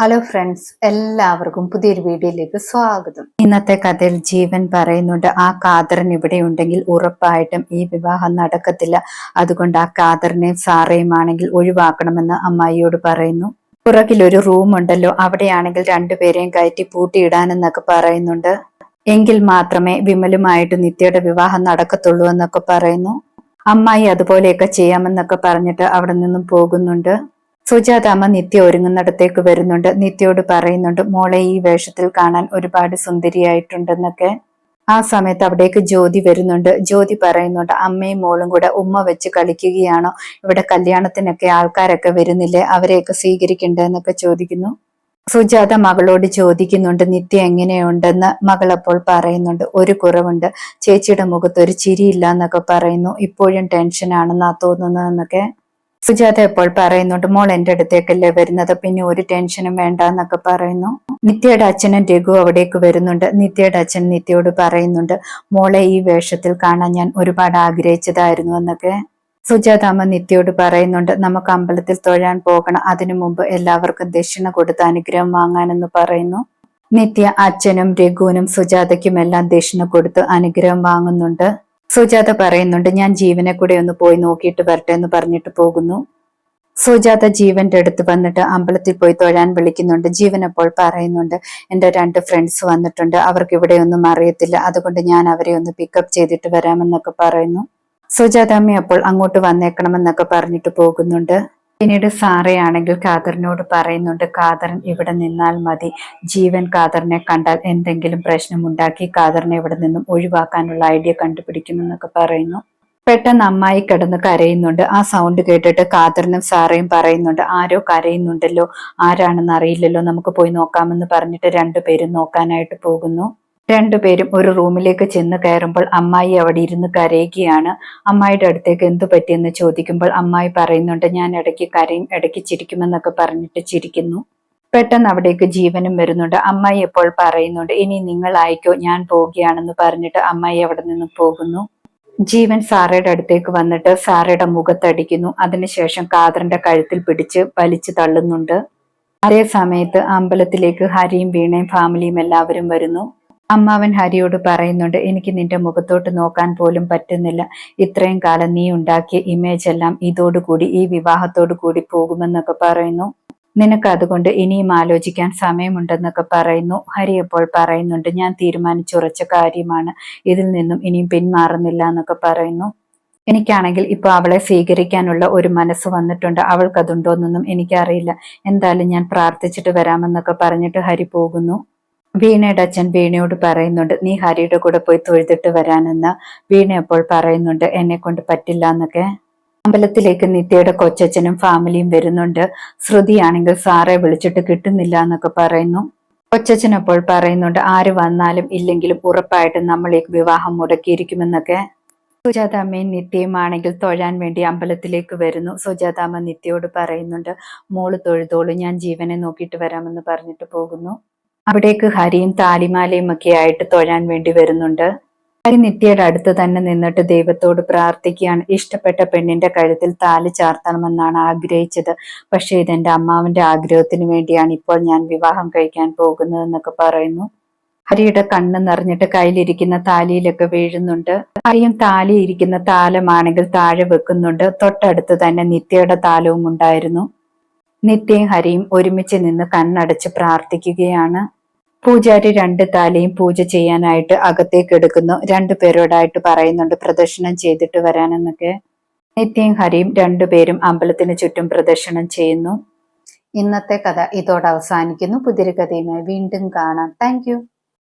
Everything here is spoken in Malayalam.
ഹലോ ഫ്രണ്ട്സ് എല്ലാവർക്കും പുതിയൊരു വീഡിയോയിലേക്ക് സ്വാഗതം. ഇന്നത്തെ കഥയിൽ ജീവൻ പറയുന്നുണ്ട് ആ കാതറൻ ഇവിടെ ഉണ്ടെങ്കിൽ ഉറപ്പായിട്ടും ഈ വിവാഹം നടക്കത്തില്ല. അതുകൊണ്ട് ആ കാതറിനെ സാറേയുമാണെങ്കിൽ ഒഴിവാക്കണമെന്ന് അമ്മായിയോട് പറയുന്നു. പുറകിലൊരു ഒരു റൂം ഉണ്ടല്ലോ. അവിടെയാണെങ്കിൽ രണ്ടുപേരെയും കയറ്റി പൂട്ടിയിടാനെന്നൊക്കെ പറയുന്നുണ്ട്. എങ്കിൽ മാത്രമേ വിമലുമായിട്ട് നിത്യയുടെ വിവാഹം നടക്കത്തുള്ളൂ എന്നൊക്കെ പറയുന്നു. അമ്മായി അതുപോലെയൊക്കെ ചെയ്യാമെന്നൊക്കെ പറഞ്ഞിട്ട് അവിടെ നിന്നും പോകുന്നുണ്ട്. സുജാതാമ്മ നിത്യ ഒരുങ്ങുന്നിടത്തേക്ക് വരുന്നുണ്ട്. നിത്യയോട് പറയുന്നുണ്ട് മോളെ ഈ വേഷത്തിൽ കാണാൻ ഒരുപാട് സുന്ദരിയായിട്ടുണ്ടെന്നൊക്കെ. ആ സമയത്ത് അവിടേക്ക് ജ്യോതി വരുന്നുണ്ട്. ജ്യോതി പറയുന്നുണ്ട് അമ്മയും മോളും കൂടെ ഉമ്മ വെച്ച് കളിക്കുകയാണോ? ഇവിടെ കല്യാണത്തിനൊക്കെ ആൾക്കാരൊക്കെ വരുന്നില്ലേ? അവരെയൊക്കെ സ്വീകരിക്കണ്ടേ? എന്നൊക്കെ ചോദിക്കുന്നു. സുജാത മകളോട് ചോദിക്കുന്നുണ്ട് നിത്യ എങ്ങനെയുണ്ടെന്ന്? മകൾ അപ്പോൾ പറയുന്നുണ്ട് ഒരു കുറവുണ്ട്. ചേച്ചിയുടെ മുഖത്ത് ഒരു ചിരിയില്ല എന്നൊക്കെ പറയുന്നു. ഇപ്പോഴും ടെൻഷനാണെന്നാ തോന്നുന്നതെന്നൊക്കെ സുജാത എപ്പോൾ പറയുന്നുണ്ട് മോൾ എന്റെ അടുത്തേക്കല്ലേ വരുന്നത്? പിന്നെ ഒരു ടെൻഷനും വേണ്ട എന്നൊക്കെ പറയുന്നു. നിത്യയുടെ അച്ഛനും രഘു അവിടേക്ക് വരുന്നുണ്ട്. നിത്യയുടെ അച്ഛൻ നിത്യയോട് പറയുന്നുണ്ട് മോളെ ഈ വേഷത്തിൽ കാണാൻ ഞാൻ ഒരുപാട് ആഗ്രഹിച്ചതായിരുന്നു എന്നൊക്കെ. സുജാത അമ്മ നിത്യയോട് പറയുന്നുണ്ട് നമുക്ക് അമ്പലത്തിൽ തൊഴാൻ പോകണം. അതിനു മുമ്പ് എല്ലാവർക്കും ദക്ഷിണ കൊടുത്ത് അനുഗ്രഹം വാങ്ങാനെന്ന് പറയുന്നു. നിത്യ അച്ഛനും രഘുവിനും സുജാതയ്ക്കും എല്ലാം ദക്ഷിണ കൊടുത്ത് അനുഗ്രഹം വാങ്ങുന്നുണ്ട്. സുജാത പറയുന്നുണ്ട് ഞാൻ ജീവനെ കൂടെ ഒന്ന് പോയി നോക്കിയിട്ട് വരട്ടെ എന്ന് പറഞ്ഞിട്ട് പോകുന്നു. സുജാത ജീവന്റെ അടുത്ത് വന്നിട്ട് അമ്പലത്തിൽ പോയി തൊഴാൻ വിളിക്കുന്നുണ്ട്. ജീവൻ അപ്പോൾ പറയുന്നുണ്ട് എന്റെ രണ്ട് ഫ്രണ്ട്സ് വന്നിട്ടുണ്ട്. അവർക്ക് ഇവിടെ ഒന്നും അറിയത്തില്ല. അതുകൊണ്ട് ഞാൻ അവരെ ഒന്ന് പിക്കപ്പ് ചെയ്തിട്ട് വരാമെന്നൊക്കെ പറയുന്നു. സുജാതാമ്മ അപ്പോൾ അങ്ങോട്ട് വന്നേക്കണമെന്നൊക്കെ പറഞ്ഞിട്ട് പോകുന്നുണ്ട്. പിന്നീട് സാറയാണെങ്കിൽ ഖാദറിനോട് പറയുന്നുണ്ട് ഖാദറൻ ഇവിടെ നിന്നാൽ മതി. ജീവൻ ഖാദറിനെ കണ്ടാൽ എന്തെങ്കിലും പ്രശ്നമുണ്ടാക്കി ഖാദറിനെ ഇവിടെ നിന്നും ഒഴിവാക്കാനുള്ള ഐഡിയ കണ്ടുപിടിക്കുമെന്നൊക്കെ പറയുന്നു. പെട്ടെന്ന് അമ്മായി കിടന്ന് കരയുന്നുണ്ട്. ആ സൗണ്ട് കേട്ടിട്ട് ഖാദറിനും സാറയും പറയുന്നുണ്ട് ആരോ കരയുന്നുണ്ടല്ലോ. ആരാണെന്ന് അറിയില്ലല്ലോ. നമുക്ക് പോയി നോക്കാമെന്ന് പറഞ്ഞിട്ട് രണ്ടുപേരും നോക്കാനായിട്ട് പോകുന്നു. രണ്ടുപേരും ഒരു റൂമിലേക്ക് ചെന്ന് കയറുമ്പോൾ അമ്മായി അവിടെ ഇരുന്ന് കരയുകയാണ്. അമ്മായിയുടെ അടുത്തേക്ക് എന്തു പറ്റിയെന്ന് ചോദിക്കുമ്പോൾ അമ്മായി പറയുന്നുണ്ട് ഞാൻ ഇടയ്ക്ക് കരയും ഇടയ്ക്ക് ചിരിക്കുമെന്നൊക്കെ പറഞ്ഞിട്ട് ചിരിക്കുന്നു. പെട്ടെന്ന് അവിടേക്ക് ജീവനും വരുന്നുണ്ട്. അമ്മായി എപ്പോൾ പറയുന്നുണ്ട് ഇനി നിങ്ങൾ ആയിക്കോ ഞാൻ പോവുകയാണെന്ന് പറഞ്ഞിട്ട് അമ്മായി അവിടെ നിന്ന് പോകുന്നു. ജീവൻ സാറയുടെ അടുത്തേക്ക് വന്നിട്ട് സാറയുടെ മുഖത്തടിക്കുന്നു. അതിനുശേഷം കാതറിന്റെ കഴുത്തിൽ പിടിച്ച് വലിച്ചു തള്ളുന്നുണ്ട്. അതേ സമയത്ത് അമ്പലത്തിലേക്ക് ഹരിയും വീണയും ഫാമിലിയും എല്ലാവരും വരുന്നു. അമ്മാവൻ ഹരിയോട് പറയുന്നുണ്ട് എനിക്ക് നിന്റെ മുഖത്തോട്ട് നോക്കാൻ പോലും പറ്റുന്നില്ല. ഇത്രയും കാലം നീ ഉണ്ടാക്കിയ ഇമേജ് എല്ലാം ഇതോടുകൂടി ഈ വിവാഹത്തോടു കൂടി പോകുമെന്നൊക്കെ പറയുന്നു. നിനക്ക് അതുകൊണ്ട് ഇനിയും ആലോചിക്കാൻ സമയമുണ്ടെന്നൊക്കെ പറയുന്നു. ഹരി അപ്പോൾ പറയുന്നുണ്ട് ഞാൻ തീരുമാനിച്ചുറച്ച കാര്യമാണ്. ഇതിൽ നിന്നും ഇനിയും പിന്മാറുന്നില്ല എന്നൊക്കെ പറയുന്നു. എനിക്കാണെങ്കിൽ ഇപ്പൊ അവളെ സ്വീകരിക്കാനുള്ള ഒരു മനസ്സ് വന്നിട്ടുണ്ട്. അവൾക്കതുണ്ടോന്നൊന്നും എനിക്കറിയില്ല. എന്തായാലും ഞാൻ പ്രാർത്ഥിച്ചിട്ട് വരാമെന്നൊക്കെ പറഞ്ഞിട്ട് ഹരി പോകുന്നു. വീണയുടെ അച്ഛൻ വീണയോട് പറയുന്നുണ്ട് നീ ഹരിയുടെ കൂടെ പോയി തൊഴുതിട്ട് വരാനെന്ന് വീണ അപ്പോൾ പറയുന്നുണ്ട് എന്നെ കൊണ്ട് പറ്റില്ല എന്നൊക്കെ. അമ്പലത്തിലേക്ക് നിത്യയുടെ കൊച്ചച്ഛനും ഫാമിലിയും വരുന്നുണ്ട്. ശ്രുതിയാണെങ്കിൽ സാറെ വിളിച്ചിട്ട് കിട്ടുന്നില്ല എന്നൊക്കെ പറയുന്നു. കൊച്ചച്ഛൻ അപ്പോൾ പറയുന്നുണ്ട് ആര് വന്നാലും ഇല്ലെങ്കിലും ഉറപ്പായിട്ടും നമ്മൾ ഈ വിവാഹം മുടക്കിയിരിക്കുമെന്നൊക്കെ. സുജാതാമ്മയും നിത്യയുമാണെങ്കിൽ തൊഴാൻ വേണ്ടി അമ്പലത്തിലേക്ക് വരുന്നു. സുജാതാമ്മ നിത്യയോട് പറയുന്നുണ്ട് മോൾ തൊഴുതോളൂ ഞാൻ ജീവനെ നോക്കിയിട്ട് വരാമെന്ന് പറഞ്ഞിട്ട് പോകുന്നു. അവിടേക്ക് ഹരിയും താലിമാലയും ഒക്കെ ആയിട്ട് തൊഴാൻ വേണ്ടി വരുന്നുണ്ട്. ഹരി നിത്യയുടെ അടുത്ത് തന്നെ നിന്നിട്ട് ദൈവത്തോട് പ്രാർത്ഥിക്കുകയാണ്. ഇഷ്ടപ്പെട്ട പെണ്ണിന്റെ കഴുത്തിൽ താലി ചാർത്തണമെന്നാണ് ആഗ്രഹിച്ചത്. പക്ഷെ ഇതെന്റെ അമ്മാവിന്റെ ആഗ്രഹത്തിന് വേണ്ടിയാണ് ഇപ്പോൾ ഞാൻ വിവാഹം കഴിക്കാൻ പോകുന്നതെന്നൊക്കെ പറയുന്നു. ഹരിയുടെ കണ്ണ് നിറഞ്ഞിട്ട് കയ്യിലിരിക്കുന്ന താലിയിലൊക്കെ വീഴുന്നുണ്ട്. ഹരിയും താലി ഇരിക്കുന്ന താലമാണെങ്കിൽ താഴെ വെക്കുന്നുണ്ട്. തൊട്ടടുത്ത് തന്നെ നിത്യയുടെ താലവും ഉണ്ടായിരുന്നു. നിത്യയും ഹരിയും ഒരുമിച്ച് നിന്ന് കണ്ണടച്ച് പ്രാർത്ഥിക്കുകയാണ്. പൂജാരി രണ്ട് താലയും പൂജ ചെയ്യാനായിട്ട് അകത്തേക്ക് എടുക്കുന്നു. രണ്ടു പേരോടായിട്ട് പറയുന്നുണ്ട് പ്രദർശനം ചെയ്തിട്ട് വരാനെന്നൊക്കെ. നിത്യയും ഹരിയും രണ്ടുപേരും അമ്പലത്തിന് ചുറ്റും പ്രദർശനം ചെയ്യുന്നു. ഇന്നത്തെ കഥ ഇതോടെ അവസാനിക്കുന്നു. പുതിയൊരു കഥയുമായി വീണ്ടും കാണാം. താങ്ക്